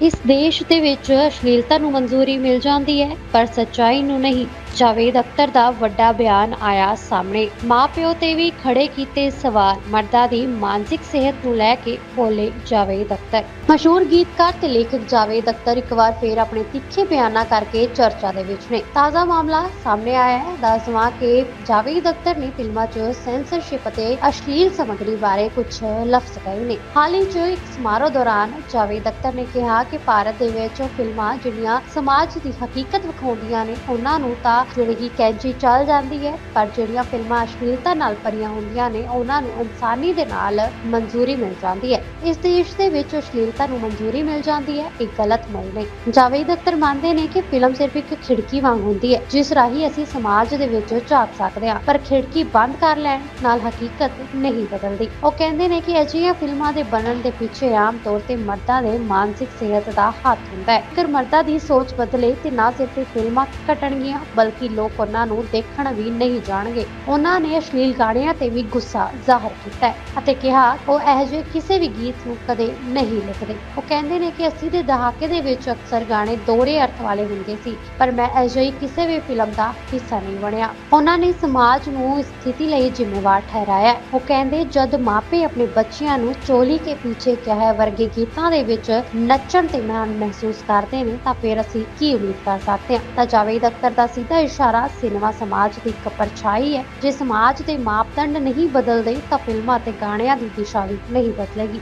ਇਸ ਦੇਸ਼ ਦੇ ਵਿੱਚ ਅਸ਼ਲੀਲਤਾ ਨੂੰ ਮਨਜ਼ੂਰੀ ਮਿਲ ਜਾਂਦੀ ਹੈ ਪਰ ਸੱਚਾਈ ਨੂੰ ਨਹੀਂ। ਜਾਵੇਦ ਅਖਤਰ ਦਾ ਵੱਡਾ ਬਿਆਨ ਆਇਆ ਸਾਹਮਣੇ। ਮਾਪਿਓ ਤੇ ਵੀ ਖੜੇ ਕੀਤੇ ਸਵਾਲ, ਮਰਦਾਂ ਦੀ ਮਾਨਸਿਕ ਸਿਹਤ ਨੂੰ ਲੈ ਕੇ ਬੋਲੇ ਜਾਵੇਦ ਅਖਤਰ। ਮਸ਼ਹੂਰ ਗੀਤਕਾਰ ਤੇ ਲੇਖਕ ਜਾਵੇਦ ਅਖਤਰ ਇੱਕ ਵਾਰ ਫੇਰ ਆਪਣੇ ਤਿੱਖੇ ਬਿਆਨਾਂ ਕਰਕੇ ਚਰਚਾ ਦੇ ਵਿੱਚ ਨੇ। ਤਾਜ਼ਾ ਮਾਮਲਾ ਸਾਹਮਣੇ ਆਇਆ ਹੈ। ਦੱਸਵਾਂ ਕਿ ਜਾਵੇਦ ਅਖਤਰ ਨੇ ਫਿਲਮਾਂ 'ਚ ਸੈਂਸਰਸ਼ਿਪ ਅਤੇ ਅਸ਼ਲੀਲ ਸਮੱਗਰੀ ਬਾਰੇ ਕੁਝ ਲਫ਼ਜ਼ ਕਹੇ ਨੇ। ਹਾਲ ਹੀ 'ਚ ਇੱਕ ਸਮਾਰੋਹ ਦੌਰਾਨ ਜਾਵੇਦ ਅਖਤਰ ਨੇ ਕਿਹਾ ਕਿ ਭਾਰਤ ਦੇ ਵਿੱਚ ਫਿਲਮਾਂ ਜਿਹੜੀਆਂ ਸਮਾਜ ਦੀ ਹਕੀਕਤ ਵਿਖਾਉਂਦੀਆਂ ਨੇ, ਉਹਨਾਂ ਨੂੰ ਤਾਂ ਜਿਹੜੀ ਕਿ ਕੈਂਚੀ ਚੱਲ ਜਾਂਦੀ ਹੈ, ਪਰ ਜਿਹੜੀਆਂ ਫਿਲਮਾਂ ਅਸ਼ਲੀਲਤਾ ਨਾਲ ਭਰੀਆਂ ਹੁੰਦੀਆਂ ਨੇ, ਉਹਨਾਂ ਨੂੰ ਇਨਸਾਨੀ ਦੇ ਨਾਲ ਮਨਜ਼ੂਰੀ ਮਿਲ ਜਾਂਦੀ ਹੈ। ਇਸ ਦੇਸ਼ ਦੇ ਵਿੱਚ ਅਸ਼ਲੀਲਤਾ ਨੂੰ ਮਨਜ਼ੂਰੀ ਮਿਲ ਜਾਂਦੀ ਹੈ, ਇਹ ਗਲਤ ਮੁੱਲ ਨਹੀਂ ਜਾਵੇਦ ਅਖਤਰ ਮੰਨਦੇ ਨੇ ਕਿ ਫਿਲਮ ਸਿਰਫ ਇੱਕ ਖਿੜਕੀ ਵਾਂਗ ਹੁੰਦੀ ਹੈ, ਜਿਸ ਰਾਹੀਂ ਅਸੀਂ ਸਮਾਜ ਦੇ ਵਿੱਚ ਝਾਕ ਸਕਦੇ ਹਾਂ, ਪਰ ਖਿੜਕੀ ਬੰਦ ਕਰ ਲੈਣ ਨਾਲ ਹਕੀਕਤ ਨਹੀਂ ਬਦਲਦੀ। ਉਹ ਕਹਿੰਦੇ ਨੇ ਕਿ ਅਜਿਹੀਆਂ ਫਿਲਮਾਂ ਦੇ ਬਣਨ ਦੇ ਪਿੱਛੇ ਆਮ ਤੌਰ ਤੇ ਮਰਦਾਂ ਦੇ ਮਾਨਸਿਕ ਸਿਹਤ ਦਾ ਹੱਥ ਹੁੰਦਾ ਹੈ। ਅਗਰ ਮਰਦਾਂ ਦੀ ਸੋਚ ਬਦਲੇ ਤੇ ਨਾ ਸਿਰਫ ਫਿਲਮਾਂ ਘਟਣਗੀਆਂ, ਬਲਕਿ ਲੋਕ ਉਹਨਾਂ ਨੂੰ ਦੇਖਣ ਵੀ ਨਹੀਂ ਜਾਣਗੇ। ਉਹਨਾਂ ਨੇ ਅਸ਼ਲੀਲ ਗਾਣਿਆਂ ਤੇ ਵੀ ਗੁੱਸਾ ਜ਼ਾਹਰ ਕੀਤਾ ਹੈ ਅਤੇ ਕਿਹਾ, ਉਹ ਇਹੋ ਜਿਹੇ ਕਿਸੇ ਵੀ ਗੀਤ ਨੂੰ ਕਦੇ ਨਹੀਂ ਲਿਖਦੇ। ਉਹ ਕਹਿੰਦੇ ਨੇ ਕਿ 80 ਦੇ ਦਹਾਕੇ ਦੇ ਵਿੱਚ ਅਕਸਰ ਗਾਣੇ ਦੋਹਰੇ ਅਰਥ ਵਾਲੇ ਹੁੰਦੇ ਸੀ, ਪਰ ਮੈਂ ਇਹੋ ਕਿਸੇ ਵੀ ਫਿਲਮ ਦਾ ਹਿੱਸਾ ਨਹੀਂ ਬਣਿਆ। ਉਹਨਾਂ ਨੇ ਸਮਾਜ ਨੂੰ ਇਸ ਸਥਿਤੀ ਲਈ ਜ਼ਿੰਮੇਵਾਰ ਠਹਿਰਾਇਆ ਉਹ ਕਹਿੰਦੇ, ਜਦ ਮਾਪੇ ਆਪਣੇ ਬੱਚਿਆਂ ਨੂੰ ਚੋਲੀ ਕੇ ਪਿੱਛੇ ਕਿਹਾ ਵਰਗੇ ਗੀਤਾਂ ਦੇ ਵਿੱਚ ਨੱਚਣ ਤੇ ਮਾਣ ਮਹਿਸੂਸ ਕਰਦੇ ਨੇ, ਤਾਂ ਫਿਰ ਅਸੀਂ ਕੀ ਉਮੀਦ ਕਰ ਸਕਦੇ ਹਾਂ? ਤਾਂ ਜਾਵੇਦ ਅਖਤਰ ਦਾ ਸਿੱਧਾ ਇਸ਼ਾਰਾ ਸਿਨੇਮਾ ਸਮਾਜ ਦੀ ਇੱਕ ਪਰਛਾਈ ਹੈ। ਜੇ ਸਮਾਜ ਦੇ ਮਾਪਦੰਡ ਨਹੀਂ ਬਦਲਦੇ, ਤਾਂ ਫਿਲਮਾਂ ਤੇ ਗਾਣਿਆਂ ਦੀ ਦਿਸ਼ਾ ਵੀ ਨਹੀਂ ਬਦਲੇਗੀ।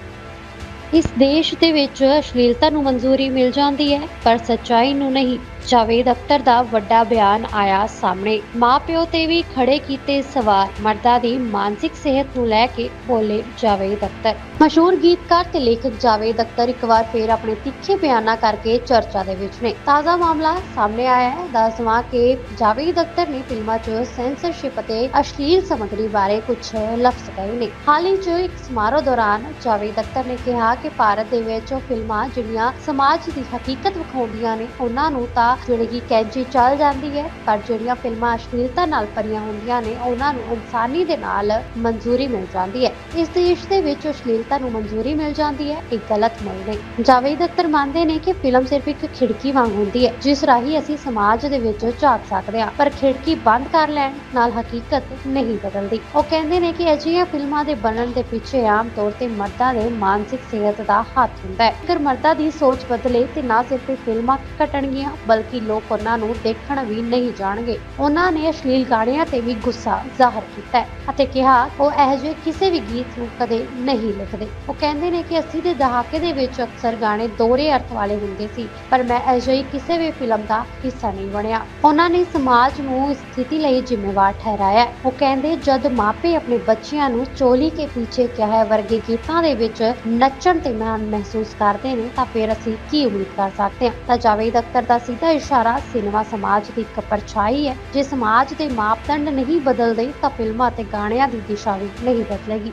ਇਸ ਦੇਸ਼ ਦੇ ਵਿੱਚ ਅਸ਼ਲੀਲਤਾ ਨੂੰ ਮਨਜ਼ੂਰੀ ਮਿਲ ਜਾਂਦੀ ਹੈ, ਪਰ ਸੱਚਾਈ ਨੂੰ ਨਹੀਂ। ਜਾਵੇਦ ਅਖਤਰ ਦਾ ਵੱਡਾ ਬਿਆਨ ਆਇਆ ਸਾਹਮਣੇ। ਮਾਪਿਓ ਤੇ ਵੀ ਖੜੇ ਕੀਤੇ ਸਵਾਲ ਮਰਦਾਂ ਦੀ ਮਾਨਸਿਕ ਸਿਹਤ ਨੂੰ ਲੈ ਕੇ ਬੋਲੇ ਜਾਵੇਦ ਅਖਤਰ ਮਸ਼ਹੂਰ ਗੀਤਕਾਰ ਤੇ ਲੇਖਕ ਜਾਵੇਦ ਅਖਤਰ ਇੱਕ ਵਾਰ ਫੇਰ ਆਪਣੇ ਤਿੱਖੇ ਬਿਆਨਾਂ ਕਰਕੇ ਚਰਚਾ ਦੇ ਵਿੱਚ ਨੇ। ਤਾਜ਼ਾ ਮਾਮਲਾ ਸਾਹਮਣੇ ਆਇਆ ਹੈ। ਦੱਸਵਾਂ ਕਿ ਜਾਵੇਦ ਅਖਤਰ ਨੇ ਫਿਲਮਾਂ 'ਚ ਸੈਂਸਰਸ਼ਿਪ ਅਤੇ ਅਸ਼ਲੀਲ ਸਮੱਗਰੀ ਬਾਰੇ ਕੁਝ ਲਫ਼ਜ਼ ਕਹੇ ਨੇ। ਹਾਲ ਹੀ 'ਚ ਇੱਕ ਸਮਾਰੋਹ ਦੌਰਾਨ ਜਾਵੇਦ ਅਖਤਰ ਨੇ ਕਿਹਾ ਕਿ ਭਾਰਤ ਦੇ ਵਿੱਚ ਉਹ ਫਿਲਮਾਂ ਜਿਹੜੀਆਂ ਸਮਾਜ ਦੀ ਹਕੀਕਤ ਵਿਖਾਉਂਦੀਆਂ ਨੇ, ਉਹਨਾਂ ਨੂੰ ਤਾਂ ਜਿਹੜੀ ਕਿ ਕੈਂਚੀ ਚੱਲ ਜਾਂਦੀ ਹੈ, ਪਰ ਜਿਹੜੀਆਂ ਫਿਲਮਾਂ ਅਸ਼ਲੀਲਤਾ ਨਾਲ ਭਰੀਆਂ ਹੁੰਦੀਆਂ ਨੇ, ਉਹਨਾਂ ਨੂੰ ਇਨਸਾਨੀ ਦੇ ਨਾਲ ਮਨਜ਼ੂਰੀ ਮਿਲ ਜਾਂਦੀ ਹੈ। ਇਸ ਦੇਸ਼ ਦੇ ਵਿੱਚ ਅਸ਼ਲੀਲਤਾ ਨੂੰ ਮਨਜ਼ੂਰੀ ਮਿਲ ਜਾਂਦੀ ਹੈ, ਇਹ ਗਲਤ ਮੁੱਲ ਨਹੀਂ ਜਾਵੇਦ ਅਖਤਰ ਮੰਨਦੇ ਨੇ ਕਿ ਫਿਲਮ ਸਿਰਫ ਇੱਕ ਖਿੜਕੀ ਵਾਂਗ ਹੁੰਦੀ ਹੈ, ਜਿਸ ਰਾਹੀਂ ਅਸੀਂ ਸਮਾਜ ਦੇ ਵਿੱਚ ਝਾਕ ਸਕਦੇ ਹਾਂ, ਪਰ ਖਿੜਕੀ ਬੰਦ ਕਰ ਲੈਣ ਨਾਲ ਹਕੀਕਤ ਨਹੀਂ ਬਦਲਦੀ। ਉਹ ਕਹਿੰਦੇ ਨੇ ਕਿ ਅਜਿਹੀਆਂ ਫਿਲਮਾਂ ਦੇ ਬਣਨ ਦੇ ਪਿੱਛੇ ਆਮ ਤੌਰ ਤੇ ਮਰਦਾਂ ਦੇ ਮਾਨਸਿਕ ਸਿਹਤ ਦਾ ਹੱਥ ਹੁੰਦਾ ਹੈ। ਅਗਰ ਮਰਦਾਂ ਦੀ ਸੋਚ ਬਦਲੇ ਤੇ ਨਾ ਸਿਰਫ ਫਿਲਮਾਂ ਘਟਣਗੀਆਂ ਬਲਕਿ ਲੋਕ ਉਹਨਾਂ ਨੂੰ ਦੇਖਣ ਵੀ ਨਹੀਂ ਜਾਣਗੇ। ਉਹਨਾਂ ਨੇ ਅਸ਼ਲੀਲ ਗਾਣਿਆਂ ਤੇ ਵੀ ਗੁੱਸਾ ਜ਼ਾਹਰ ਕੀਤਾ ਹੈ ਅਤੇ ਕਿਹਾ, ਉਹ ਇਹੋ ਜਿਹੇ ਕਿਸੇ ਵੀ ਗੀਤ ਨੂੰ ਕਦੇ ਨਹੀਂ ਲਿਖਦੇ। ਉਹ ਕਹਿੰਦੇ ਨੇ ਕਿ 80 ਦੇ ਦਹਾਕੇ ਦੇ ਵਿੱਚ ਅਕਸਰ ਗਾਣੇ ਦੋਹਰੇ ਅਰਥ ਵਾਲੇ ਹੁੰਦੇ ਸੀ, ਪਰ ਮੈਂ ਇਹੋ ਕਿਸੇ ਵੀ ਫਿਲਮ ਦਾ ਹਿੱਸਾ ਨਹੀਂ ਬਣਿਆ। ਉਹਨਾਂ ਨੇ ਸਮਾਜ ਨੂੰ ਇਸ ਸਥਿਤੀ ਲਈ ਜ਼ਿੰਮੇਵਾਰ ਠਹਿਰਾਇਆ ਉਹ ਕਹਿੰਦੇ, ਜਦ ਮਾਪੇ ਆਪਣੇ ਬੱਚਿਆਂ ਨੂੰ ਚੋਲੀ ਕੇ ਪਿੱਛੇ ਕਿਹਾ ਹੈ, ਵਰਗੇ ਗੀਤਾਂ ਦੇ ਵਿੱਚ ਨੱਚਣ ਤੇ ਮਾਣ ਮਹਿਸੂਸ ਕਰਦੇ ਨੇ, ਤਾਂ ਫਿਰ ਅਸੀਂ ਕੀ ਉਮੀਦ ਕਰ ਸਕਦੇ ਹਾਂ? ਤਾਂ ਜਾਵੇਦ ਅਖਤਰ ਦਾ ਸਿੱਧਾ ਇਸ਼ਾਰਾ ਸਿਨੇਮਾ ਸਮਾਜ ਦੀ ਇੱਕ ਪਰਛਾਈ ਹੈ। ਜੇ ਸਮਾਜ ਦੇ ਮਾਪਦੰਡ ਨਹੀਂ ਬਦਲਦੇ ਤਾਂ ਫਿਲਮਾਂ ਤੇ ਗਾਣਿਆਂ ਦੀ ਦਿਸ਼ਾ ਵੀ ਨਹੀਂ ਬਦਲੇਗੀ।